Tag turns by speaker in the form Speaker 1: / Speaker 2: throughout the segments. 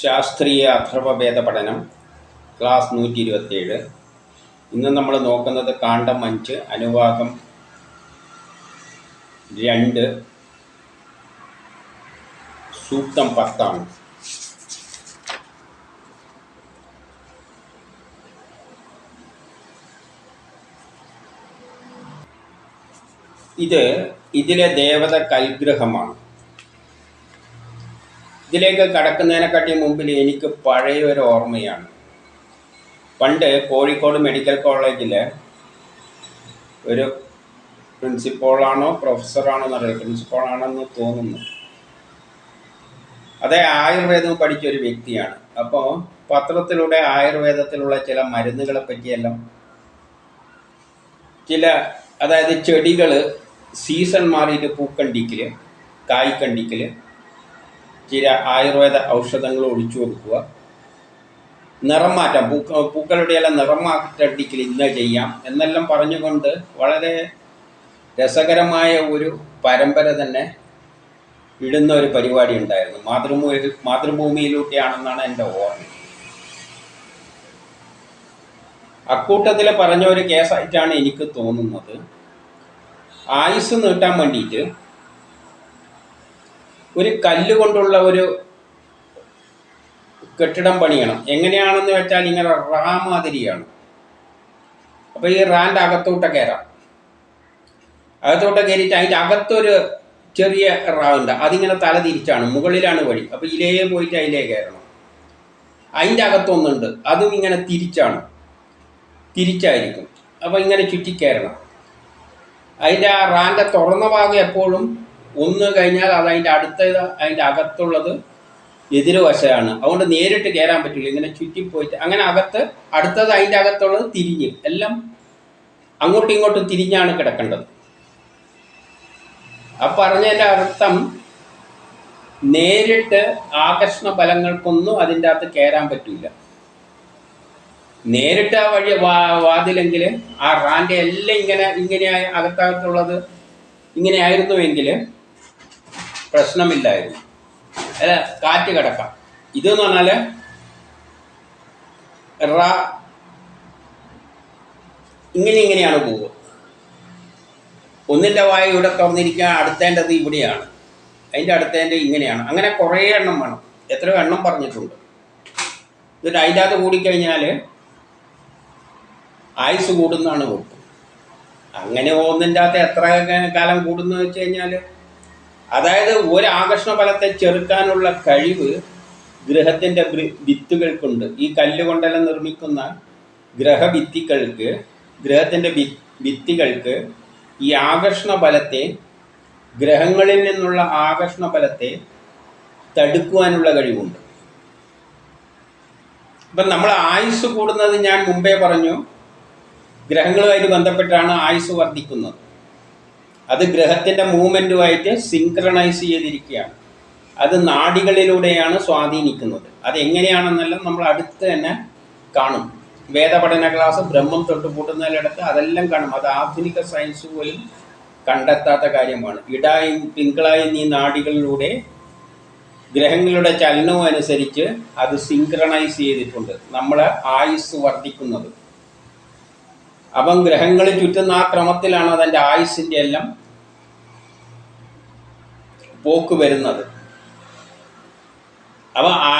Speaker 1: ശാസ്ത്രീയ അഥർവവേദ പഠനം ക്ലാസ് നൂറ്റി ഇരുപത്തിയേഴ് ഇന്ന് നമ്മൾ നോക്കുന്നത് കാണ്ടം അഞ്ച് അനുവാദം രണ്ട് സൂക്തം പത്താണ്. ഇത് ഇതിലെ ദേവത കൽഗ്രഹമാണ്. ഇതിലേക്ക് കടക്കുന്നതിനെക്കാട്ടി മുമ്പിൽ എനിക്ക് പഴയ ഒരു ഓർമ്മയാണ്. പണ്ട് കോഴിക്കോട് മെഡിക്കൽ കോളേജിൽ ഒരു പ്രിൻസിപ്പോളാണോ പ്രൊഫസറാണോ എന്നറിയില്ല. പ്രിൻസിപ്പോളാണെന്ന് തോന്നുന്നു. അതേ ആയുർവേദം പഠിച്ച ഒരു വ്യക്തിയാണ്. അപ്പോൾ പത്രത്തിലൂടെ ആയുർവേദത്തിലുള്ള ചില മരുന്നുകളെ പറ്റിയെല്ലാം ചില അതായത് ചെടികൾ സീസൺ മാറിയിട്ട് പൂക്കണ്ടിക്കൽ കായ്ക്കണ്ടിക്കൽ ചില ആയുർവേദ ഔഷധങ്ങൾ ഒഴിച്ചു കൊടുക്കുക. നിറം മാറ്റാം. പൂക്ക പൂക്കളുടെ എല്ലാം നിറം മാറ്റടിക്കൽ ഇന്ന് ചെയ്യാം. എന്നെല്ലാം പറഞ്ഞുകൊണ്ട് വളരെ രസകരമായ ഒരു പരമ്പര തന്നെ ഇടുന്ന ഒരു പരിപാടി ഉണ്ടായിരുന്നു. മാതൃഭൂമി മാതൃഭൂമിയിലൂടെയാണെന്നാണ് എന്റെ ഓർമ്മ. അക്കൂട്ടത്തിൽ പറഞ്ഞ ഒരു കേസായിട്ടാണ് എനിക്ക് തോന്നുന്നത്. ആയുസ് നീട്ടാൻ വേണ്ടിയിട്ട് ഒരു കല്ല് കൊണ്ടുള്ള ഒരു കെട്ടിടം പണിയണം. എങ്ങനെയാണെന്ന് വെച്ചാൽ ഇങ്ങനെ റാ മാതിരിയാണ്. അപ്പോൾ ഈ റാന്റെ അകത്തോട്ട് കയറാം. അകത്തോട്ട് കയറിയിട്ട് അതിന്റെ അകത്തൊരു ചെറിയ റാ ഉണ്ട്. അതിങ്ങനെ തല തിരിച്ചാണ്. മുകളിലാണ് വഴി. അപ്പോൾ ഇലേ പോയിട്ട് അതിലേ കയറണം. അതിന്റെ അകത്തൊന്നുണ്ട്. അതും ഇങ്ങനെ തിരിച്ചാണ്. തിരിച്ചായിരിക്കും. അപ്പോൾ ഇങ്ങനെ ചുറ്റിക്കയറണം അതിന്റെ ആ റാന്റെ തുറന്ന ഭാഗം എപ്പോഴും ഒന്ന് കഴിഞ്ഞാൽ അത് അതിന്റെ അടുത്ത അതിന്റെ അകത്തുള്ളത് എതിർവശമാണ് അതുകൊണ്ട് നേരിട്ട് കയറാൻ പറ്റില്ല. ഇങ്ങനെ ചുറ്റിപ്പോയിട്ട് അങ്ങനെ അകത്ത് അടുത്തത് അതിന്റെ അകത്തുള്ളത് തിരിഞ്ഞ്. എല്ലാം അങ്ങോട്ടും ഇങ്ങോട്ടും തിരിഞ്ഞാണ് കിടക്കേണ്ടത്. ആ പറഞ്ഞതിന്റെ അർത്ഥം നേരിട്ട് ആകർഷണ ബലങ്ങൾക്കൊന്നും അതിന്റെ അകത്ത് കയറാൻ പറ്റില്ല നേരിട്ട് ആ വഴി വാ വാതിലെങ്കിൽ ആ റാന്റെ എല്ലാം ഇങ്ങനെ ഇങ്ങനെ അകത്തകത്തുള്ളത് ഇങ്ങനെ ആയിരുന്നുവെങ്കിൽ പ്രശ്നമില്ലായിരുന്നു. അല്ല കാറ്റ് കിടക്കാം. ഇതെന്ന് പറഞ്ഞാൽ റ ഇങ്ങനെ ഇങ്ങനെയാണ് പോവുക. ഒന്നിന്റെ വായ ഇവിടെ തുറന്നിരിക്കുക അടുത്തേണ്ടത് ഇവിടെയാണ്. അതിന്റെ അടുത്തേന്റെ ഇങ്ങനെയാണ്. അങ്ങനെ കുറേ എണ്ണം വേണം. എത്രയോ എണ്ണം പറഞ്ഞിട്ടുണ്ട്. എന്നിട്ട് അതിന്റെ അകത്ത് കൂടിക്കഴിഞ്ഞാൽ ആയുസ് കൂടുന്നതാണ് വെപ്പ്. അങ്ങനെ ഒന്നിന്റെ അകത്ത് എത്ര കാലം കൂടുന്നു വെച്ച് കഴിഞ്ഞാൽ അതായത് ഒരു ആകർഷണ ഫലത്തെ ചെറുക്കാനുള്ള കഴിവ് ഗ്രഹത്തിന്റെ വിത്തുകൾക്കുണ്ട്. ഈ കല്ലുകൊണ്ടെല്ലാം നിർമ്മിക്കുന്ന ഗ്രഹഭിത്തികൾക്ക് ഗ്രഹത്തിന്റെ ഭിത്തികൾക്ക് ഈ ആകർഷണ ഫലത്തെ ഗ്രഹങ്ങളിൽ നിന്നുള്ള ആകർഷണ ഫലത്തെ തടുക്കുവാനുള്ള കഴിവുണ്ട്. ഇപ്പം നമ്മൾ ആയുസ് കൂടുന്നത് ഞാൻ മുമ്പേ പറഞ്ഞു. ഗ്രഹങ്ങളുമായിട്ട് ബന്ധപ്പെട്ടാണ് ആയുസ് വർദ്ധിക്കുന്നത്. അത് ഗ്രഹത്തിന്റെ മൂവ്മെന്റുമായിട്ട് സിങ്ക്രണൈസ് ചെയ്തിരിക്കുകയാണ്. അത് നാഡികളിലൂടെയാണ് സ്വാധീനിക്കുന്നത്. അത് എങ്ങനെയാണെന്നെല്ലാം നമ്മൾ അടുത്ത് തന്നെ കാണും. വേദപഠന ക്ലാസ് ബ്രഹ്മം തൊട്ട് പൂട്ടുന്നതിലടുത്ത് അതെല്ലാം കാണും. അത് ആധുനിക സയൻസ് പോലും കണ്ടെത്താത്ത കാര്യമാണ്. ഇടായും പിങ്കളായും നീ നാടികളിലൂടെ ഗ്രഹങ്ങളുടെ ചലനവും അനുസരിച്ച് അത് സിങ്ക്രണൈസ് ചെയ്തിട്ടുണ്ട്. നമ്മളെ ആയുസ് വർദ്ധിക്കുന്നത്. അപ്പം ഗ്രഹങ്ങൾ ചുറ്റുന്ന ആ ക്രമത്തിലാണ് അതിന്റെ ആയുസിന്റെ എല്ലാം പോക്ക് വരുന്നത്. അപ്പൊ ആ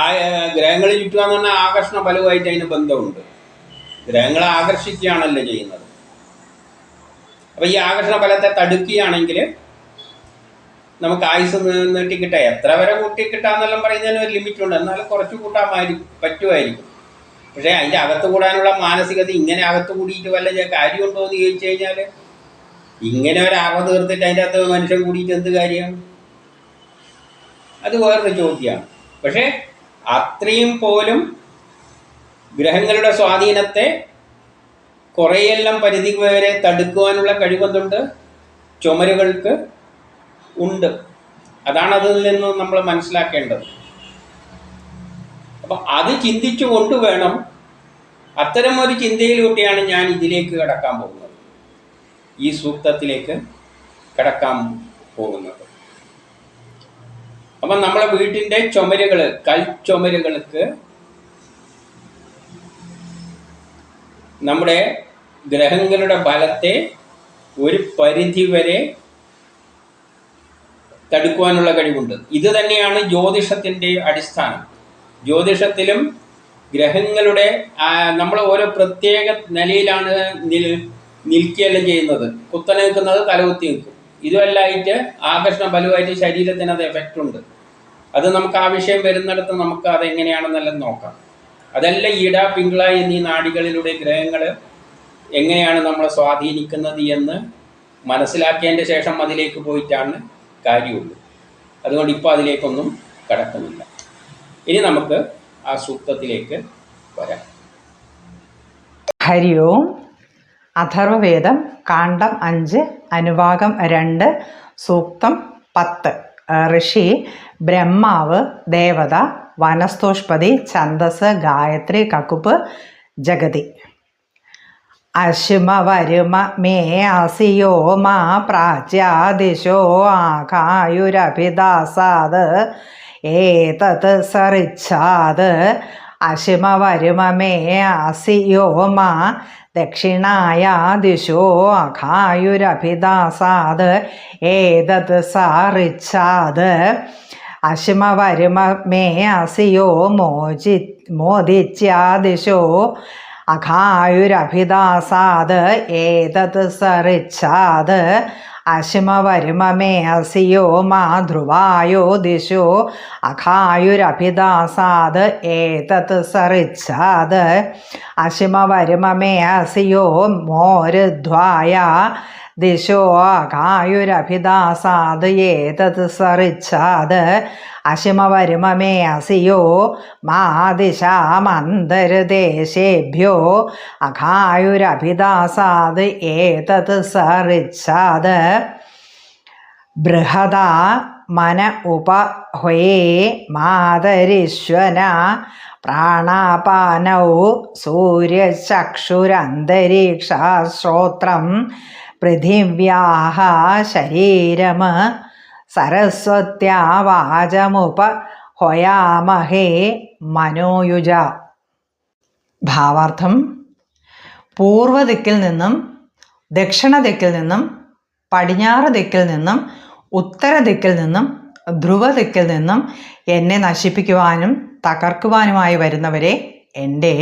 Speaker 1: ഗ്രഹങ്ങളിൽ ചുറ്റുക എന്ന് പറഞ്ഞാൽ ആകർഷണ ഫലവുമായിട്ട് അതിന് ബന്ധമുണ്ട്. ഗ്രഹങ്ങളെ ആകർഷിക്കുകയാണല്ലോ ചെയ്യുന്നത്. അപ്പോൾ ഈ ആകർഷണ ഫലത്തെ തടുക്കുകയാണെങ്കിൽ നമുക്ക് ആയുസ് നീട്ടിക്കിട്ടുക എത്ര വരെ കൂട്ടിക്കിട്ടാന്നെല്ലാം പറയുന്നതിന് ഒരു ലിമിറ്റുണ്ട്. എന്നാലും കുറച്ച് കൂട്ടാൻ പറ്റുമായിരിക്കും. പക്ഷേ അതിന്റെ അകത്ത് കൂടാനുള്ള മാനസികത ഇങ്ങനെ അകത്ത് കൂടിയിട്ട് വല്ല കാര്യമുണ്ടോ എന്ന് ചോദിച്ചു കഴിഞ്ഞാൽ ഇങ്ങനെ ഒരു അറ തീർത്തിട്ട് അതിന്റെ അകത്ത് മനുഷ്യൻ കൂടിയിട്ട് എന്ത് കാര്യമാണ് അത് വേറൊരു ചോദ്യമാണ്. പക്ഷേ അത്രയും പോലും ഗ്രഹങ്ങളുടെ സ്വാധീനത്തെ കുറേയെല്ലാം പരിധി വരെ തടുക്കുവാനുള്ള കഴിവെന്തുണ്ട് ചുമരുകൾക്ക് ഉണ്ട്. അതാണ് അതിൽ നിന്ന് നമ്മൾ മനസ്സിലാക്കേണ്ടത്. അപ്പം അത് ചിന്തിച്ചു കൊണ്ടുവേണം അത്തരം ഒരു ചിന്തയിലൂടെയാണ് ഞാൻ ഇതിലേക്ക് കടക്കാൻ പോകുന്നത്. ഈ സൂക്തത്തിലേക്ക് കടക്കാൻ പോകുന്നത്. അപ്പം നമ്മളെ വീട്ടിന്റെ ചുമരുകൾ കൽച്ചുമരുകൾക്ക് നമ്മുടെ ഗ്രഹങ്ങളുടെ ഫലത്തെ ഒരു പരിധി വരെ തടുക്കുവാനുള്ള കഴിവുണ്ട്. ഇത് തന്നെയാണ് ജ്യോതിഷത്തിന്റെ അടിസ്ഥാനം. ജ്യോതിഷത്തിലും ഗ്രഹങ്ങളുടെ നമ്മൾ ഓരോ പ്രത്യേക നിലയിലാണ് നിൽ നിൽക്കുകയെല്ലാം ചെയ്യുന്നത്. കുത്തനെ നിൽക്കുന്നത് തലകുത്തി നിൽക്കും. ഇതുമല്ലായിട്ട് ആകർഷണ ബലമായിട്ട് ശരീരത്തിന് അത് എഫക്റ്റ് ഉണ്ട്. അത് നമുക്ക് ആ വിഷയം വരുന്നിടത്ത് നമുക്ക് അതെങ്ങനെയാണെന്നെല്ലാം നോക്കാം. അതല്ല ഇട പിങ്കള എന്നീ നാടികളിലൂടെ ഗ്രഹങ്ങൾ എങ്ങനെയാണ് നമ്മളെ സ്വാധീനിക്കുന്നത് എന്ന് മനസ്സിലാക്കിയതിന്റെ ശേഷം അതിലേക്ക് പോയിട്ടാണ് കാര്യമുള്ളൂ. അതുകൊണ്ട് ഇപ്പോൾ അതിലേക്കൊന്നും കടക്കുന്നില്ല. ഇനി നമുക്ക് ആ സൂക്തത്തിലേക്ക് വരാം.
Speaker 2: ഹരി ഓം. അഥർവവേദം കാണ്ഡം അഞ്ച് അനുഭാഗം രണ്ട് സൂക്തം പത്ത്. ഋഷി ബ്രഹ്മാവ് ദേവത വനസ്തോഷ്പതി ഛന്ദസ് ഗായത്രി കക്കുപ്പ് ജഗതി. അശുമ വരുമ മേ അസിയോ മാ പ്രാച്യാദിശോ ആകായുരഭിദാസാത് ഏതത് സറിച്ഛാത് അശുമ വരുമ മേ ദക്ഷിണായ ദിശോ അഖായുരഭിദാസാത് ഏതത് സാറിച്ചാത്? അശിമ വരുമ മേ അസിയോ മോചി മോദിച്ചാദിശോ അഖായുരഭിദാസാത് ഏതത് സറിച്ഛാത് അശുമ വരുമ മേ അസിയോ മാ ദിശോ അഖായുരഭിദാസാത് ഏതത് സറിച്ചാത് അശുമ വരുമ മേ അസിയോ മോരുധ്വായ ദിശോ അഖായുരഭിദാസാത് ഏതത് സറിച്ചാത് അശുമ വരുമ മേ അസിയോ മാ ദിശാമന്തർദേശേഭ്യോ അഖായുരഭിദാസാത് ഏതത് സറിച്ചാത് ബൃഹദാ മന ഉപഹ്വേ മാതരിശ്വന പ്രാണാപാനൗ പൃഥിവ്യാഹ ശരീരമ സരസ്വത്യാവാചമുപ ഹൊയാമഹേ മനോയുജ ഭാവാർത്ഥം പൂർവദിക്കിൽ നിന്നും ദക്ഷിണ ദിക്കിൽ നിന്നും പടിഞ്ഞാറ് ദിക്കിൽ നിന്നും ഉത്തര ദിക്കിൽ നിന്നും ധ്രുവ ദിക്കിൽ നിന്നും എന്നെ നശിപ്പിക്കുവാനും തകർക്കുവാനുമായി വരുന്നവരെ എന്റെ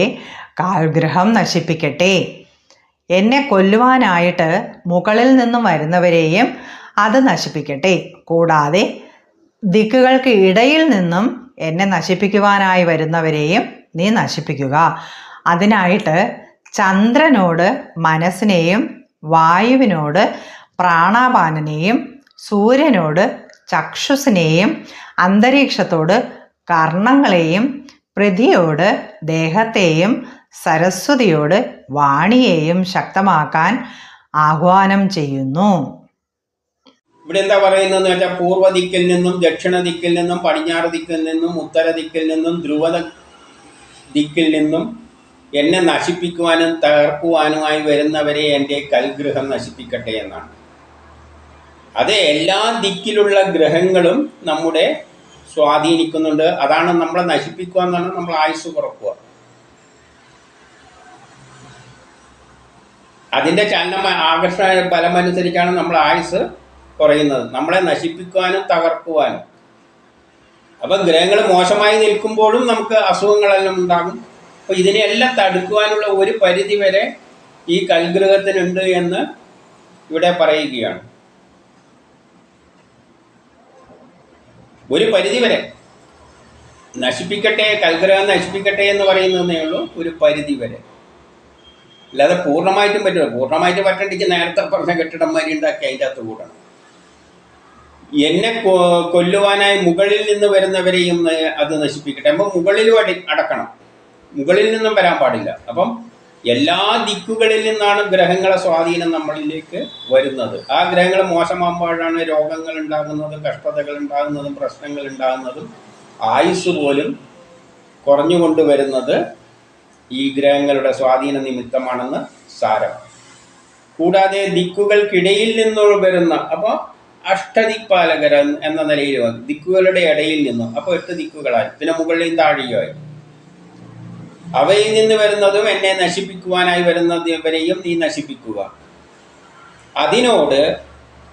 Speaker 2: കാൽഗ്രഹം നശിപ്പിക്കട്ടെ. എന്നെ കൊല്ലുവാനായിട്ട് മുകളിൽ നിന്നും വരുന്നവരെയും അത് നശിപ്പിക്കട്ടെ. കൂടാതെ ദിക്കുകൾക്ക് ഇടയിൽ നിന്നും എന്നെ നശിപ്പിക്കുവാനായി വരുന്നവരെയും നീ നശിപ്പിക്കുക. അതിനായിട്ട് ചന്ദ്രനോട് മനസ്സിനെയും വായുവിനോട് പ്രാണാപാനനെയും സൂര്യനോട് ചക്ഷുസിനെയും അന്തരീക്ഷത്തോട് കർണങ്ങളെയും പ്രതിയോട് ദേഹത്തെയും സരസ്വതിയോട് വാണിയെയും ശക്തമാക്കാൻ ആഹ്വാനം ചെയ്യുന്നു.
Speaker 1: ഇവിടെ എന്താ പറയുന്നതെന്ന് വെച്ചാൽ പൂർവ ദിക്കിൽ നിന്നും ദക്ഷിണ ദിക്കിൽ നിന്നും പടിഞ്ഞാറ് ദിക്കിൽ നിന്നും ഉത്തര ദിക്കിൽ നിന്നും ധ്രുവ ദിക്കിൽ നിന്നും എന്നെ നശിപ്പിക്കുവാനും തകർക്കുവാനുമായി വരുന്നവരെ എന്റെ കൽഗ്രഹം നശിപ്പിക്കട്ടെ എന്നാണ്. അത് എല്ലാ ദിക്കിലുള്ള ഗ്രഹങ്ങളും നമ്മുടെ സ്വാധീനിക്കുന്നുണ്ട്. അതാണ് നമ്മളെ നശിപ്പിക്കുക എന്നാണ് നമ്മൾ ആയുസ് കുറക്കുക അതിന്റെ ചലനം ആകർഷണ ഫലമനുസരിച്ചാണ് നമ്മൾ ആയുസ് കുറയുന്നത്. നമ്മളെ നശിപ്പിക്കുവാനും തകർക്കുവാനും. അപ്പം ഗ്രഹങ്ങൾ മോശമായി നിൽക്കുമ്പോഴും നമുക്ക് അസുഖങ്ങളെല്ലാം ഉണ്ടാകും. അപ്പോൾ ഇതിനെല്ലാം തടുക്കുവാനുള്ള ഒരു പരിധി വരെ ഈ കൽഗ്രഹത്തിനുണ്ട് എന്ന് ഇവിടെ പറയുകയാണ്. ഒരു പരിധി വരെ നശിപ്പിക്കട്ടെ കൽഗ്രഹം നശിപ്പിക്കട്ടെ എന്ന് പറയുന്നതേ ഉള്ളൂ. ഒരു പരിധി വരെ അല്ലാതെ പൂർണമായിട്ടും പറ്റില്ല. പൂർണമായിട്ട് പറ്റണ്ടെങ്കിൽ നേരത്തെ പറഞ്ഞ കെട്ടിടന്മാരി ഉണ്ടാക്കി അതിന്റെ അകത്ത് കൂടണം. എന്നെ കൊല്ലുവാനായി മുകളിൽ നിന്ന് വരുന്നവരെയും അത് നശിപ്പിക്കട്ടെ. അപ്പം മുകളിലും അടി അടക്കണം. മുകളിൽ നിന്നും വരാൻ പാടില്ല. അപ്പം എല്ലാ ദിക്കുകളിൽ നിന്നാണ് ഗ്രഹങ്ങളെ സ്വാധീനം നമ്മളിലേക്ക് വരുന്നത്. ആ ഗ്രഹങ്ങൾ മോശമാകുമ്പോഴാണ് രോഗങ്ങൾ ഉണ്ടാകുന്നതും കഷ്ടതകൾ ഉണ്ടാകുന്നതും പ്രശ്നങ്ങൾ ഉണ്ടാകുന്നതും ആയുസ് പോലും കുറഞ്ഞുകൊണ്ട് വരുന്നത് ഈ ഗ്രഹങ്ങളുടെ സ്വാധീന നിമിത്തമാണെന്ന് സാരം. കൂടാതെ ദിക്കുകൾക്കിടയിൽ നിന്ന് വരുന്ന അപ്പോൾ അഷ്ടദിക്പാലകർ എന്ന നിലയിൽ. ദിക്കുകളുടെ ഇടയിൽ നിന്നും. അപ്പോൾ എട്ട് ദിക്കുകളായി. പിന്നെ മുകളിലെയും താഴെയുമായി. അവയിൽ നിന്ന് വരുന്നതും എന്നെ നശിപ്പിക്കുവാനായി വരുന്നവരെയും നീ നശിപ്പിക്കുക. അതിനോട്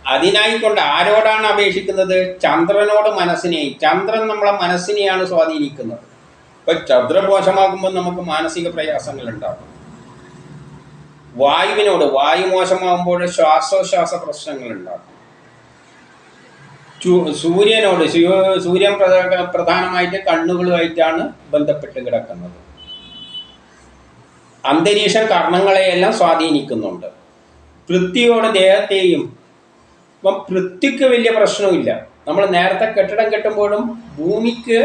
Speaker 1: അതിനായിക്കൊണ്ട് ആരോടാണ് അപേക്ഷിക്കുന്നത്? ചന്ദ്രനോട് മനസ്സിനെയും ചന്ദ്രൻ നമ്മളെ മനസ്സിനെയാണ് സ്വാധീനിക്കുന്നത്. ഇപ്പൊ ചതുരമോശമാകുമ്പോൾ നമുക്ക് മാനസിക പ്രയാസങ്ങൾ ഉണ്ടാകും വായുവിനോട് വായു മോശമാകുമ്പോൾ ശ്വാസോശ്വാസ പ്രശ്നങ്ങൾ ഉണ്ടാകും സൂര്യനോട് സൂര്യൻ പ്രധ- പ്രധാനമായിട്ട് കണ്ണുകളുമായിട്ടാണ് ബന്ധപ്പെട്ട് കിടക്കുന്നത്. അന്തരീക്ഷം കർണങ്ങളെയെല്ലാം സ്വാധീനിക്കുന്നുണ്ട്. പൃഥ്വിയോട് ദേഹത്തെയും ഇപ്പം പൃഥ്വിക്ക് വലിയ പ്രശ്നമില്ല നമ്മൾ നേരത്തെ കെട്ടിടം കെട്ടുമ്പോഴും ഭൂമിക്ക്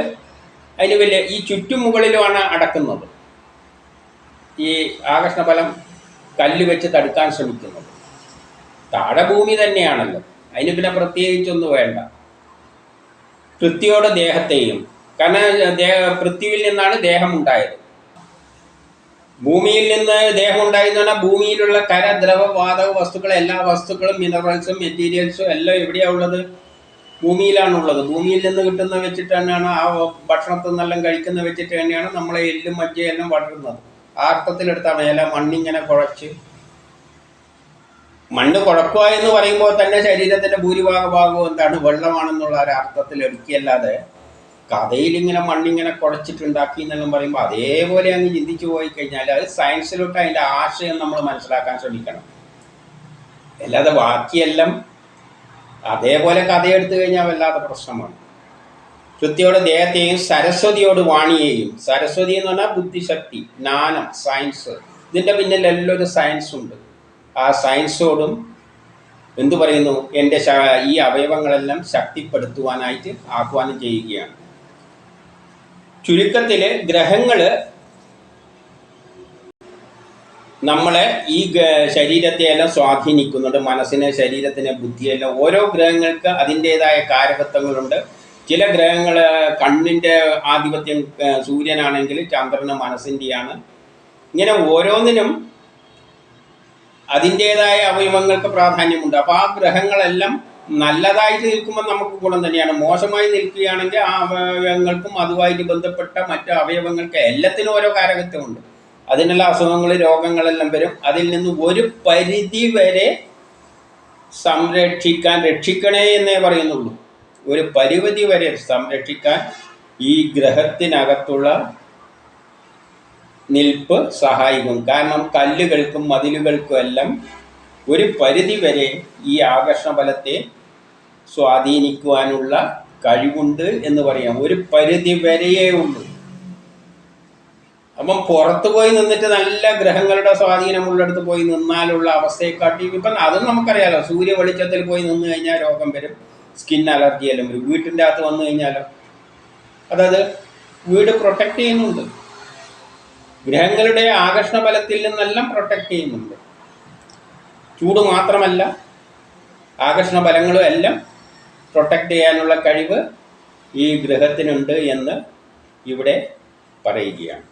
Speaker 1: അതിന് വലിയ ഈ ചുറ്റും മുകളിലുമാണ് അടക്കുന്നത്. ഈ ആകർഷണഫലം കല്ല് വെച്ച് തടുക്കാൻ ശ്രമിക്കുന്നത്. താഴെ ഭൂമി തന്നെയാണല്ലോ. അതിന് പിന്നെ പ്രത്യേകിച്ചൊന്നും വേണ്ട. പൃഥ്വിയോട് ദേഹത്തെയും കാരണം പൃഥ്വിയിൽ നിന്നാണ് ദേഹം ഉണ്ടായത് ഭൂമിയിൽ നിന്ന് ദേഹം ഉണ്ടായെന്ന് പറഞ്ഞാൽ ഭൂമിയിലുള്ള കര ദ്രവ വാതക വസ്തുക്കൾ എല്ലാ വസ്തുക്കളും മിനറൽസും മെറ്റീരിയൽസും എല്ലാം എവിടെയാണ് ഉള്ളത്? ഭൂമിയിലാണുള്ളത്. ഭൂമിയിൽ നിന്ന് കിട്ടുന്ന വെച്ചിട്ട് തന്നെയാണ് ആ ഭക്ഷണത്തിൽ നിന്നെല്ലാം കഴിക്കുന്ന വെച്ചിട്ട് തന്നെയാണ് നമ്മളെ എല്ലും മജ്ജയെല്ലാം വളരുന്നത്. ആ അർത്ഥത്തിലെടുത്താണ് ഇല മണ്ണിങ്ങനെ കുഴച്ച്. മണ്ണ് കുഴക്കുക എന്ന് പറയുമ്പോൾ തന്നെ ശരീരത്തിന്റെ ഭൂരിഭാഗ ഭാഗവും എന്താണ്? വെള്ളമാണെന്നുള്ള ഒരു അർത്ഥത്തിൽ എടുക്കുകയല്ലാതെ കഥയിൽ ഇങ്ങനെ മണ്ണിങ്ങനെ കുഴച്ചിട്ടുണ്ടാക്കി എന്നെല്ലാം പറയുമ്പോൾ അതേപോലെ അങ്ങ് ചിന്തിച്ചു പോയി കഴിഞ്ഞാൽ അത് സയൻസിലോട്ട് അതിന്റെ ആശയം നമ്മൾ മനസ്സിലാക്കാൻ ശ്രമിക്കണം. അല്ലാതെ ബാക്കിയെല്ലാം അതേപോലെ കഥയെടുത്തു കഴിഞ്ഞാൽ വല്ലാത്ത പ്രശ്നമാണ്. കൃത്യോട് ദേഹത്തെയും സരസ്വതിയോട് വാണിയെയും സരസ്വതി എന്ന് പറഞ്ഞാൽ ബുദ്ധിശക്തി ജ്ഞാനം സയൻസ് ഇതിന്റെ പിന്നിൽ എല്ലാം ഒരു സയൻസ് ഉണ്ട്. ആ സയൻസോടും എന്തു പറയുന്നു? എന്റെ ഈ അവയവങ്ങളെല്ലാം ശക്തിപ്പെടുത്തുവാനായിട്ട് ആഹ്വാനം ചെയ്യുകയാണ്. ചുരുക്കത്തിൽ ഗ്രഹങ്ങൾ നമ്മളെ ഈ ശരീരത്തെ ശരീരത്തെയെല്ലാം സ്വാധീനിക്കുന്നുണ്ട് മനസ്സിനെ ശരീരത്തിനെ ബുദ്ധിയെല്ലാം ഓരോ ഗ്രഹങ്ങൾക്ക് അതിന്റെതായ കാരകത്വങ്ങളുണ്ട്. ചില ഗ്രഹങ്ങൾ കണ്ണിന്റെ ആധിപത്യം സൂര്യനാണെങ്കിൽ ചന്ദ്രന് മനസ്സിന്റെയാണ്. ഇങ്ങനെ ഓരോന്നിനും അതിന്റെതായ അവയവങ്ങൾക്ക് പ്രാധാന്യമുണ്ട്. അപ്പോൾ ആ ഗ്രഹങ്ങളെല്ലാം നല്ലതായിട്ട് നിൽക്കുമ്പോൾ നമുക്ക് ഗുണം തന്നെയാണ്. മോശമായി നിൽക്കുകയാണെങ്കിൽ ആ അവയവങ്ങൾക്കും അതുമായിട്ട് ബന്ധപ്പെട്ട മറ്റു അവയവങ്ങൾക്ക് എല്ലാത്തിനും ഓരോ കാരകത്വമുണ്ട്. അതിനുള്ള അസുഖങ്ങൾ രോഗങ്ങളെല്ലാം വരും. അതിൽ നിന്ന് ഒരു പരിധി വരെ സംരക്ഷിക്കാൻ രക്ഷിക്കണേ എന്നേ പറയുന്നുള്ളൂ. ഒരു പരിധി വരെ സംരക്ഷിക്കാൻ ഈ ഗ്രഹത്തിനകത്തുള്ള നിൽപ്പ് സഹായിക്കും. കാരണം കല്ലുകൾക്കും മതിലുകൾക്കും എല്ലാം ഒരു പരിധി വരെ ഈ ആകർഷണ ഫലത്തെ സ്വാധീനിക്കുവാനുള്ള കഴിവുണ്ട് എന്ന് പറയാം. ഒരു പരിധി വരെയേ ഉള്ളൂ. അപ്പം പുറത്ത് പോയി നിന്നിട്ട് നല്ല ഗ്രഹങ്ങളുടെ സ്വാധീനം സ്വാധീനമുള്ളിടത്ത് പോയി നിന്നാലുള്ള അവസ്ഥയെക്കാട്ടി ഇപ്പം അതും നമുക്കറിയാലോ. സൂര്യ വെളിച്ചത്തിൽ പോയി നിന്ന് കഴിഞ്ഞാൽ രോഗം വരും. സ്കിൻ അലർജി എല്ലാം വരും. വീട്ടിന്റെ അകത്ത് വന്നു കഴിഞ്ഞാലോ. അതായത് വീട് പ്രൊട്ടക്റ്റ് ചെയ്യുന്നുണ്ട്. ഗ്രഹങ്ങളുടെ ആകർഷണ ബലത്തിൽ നിന്നെല്ലാം പ്രൊട്ടക്റ്റ് ചെയ്യുന്നുണ്ട്. ചൂട് മാത്രമല്ല ആകർഷണ ബലങ്ങളും എല്ലാം പ്രൊട്ടക്റ്റ് ചെയ്യാനുള്ള കഴിവ് ഈ ഗ്രഹത്തിനുണ്ട് എന്ന് ഇവിടെ പറയുകയാണ്.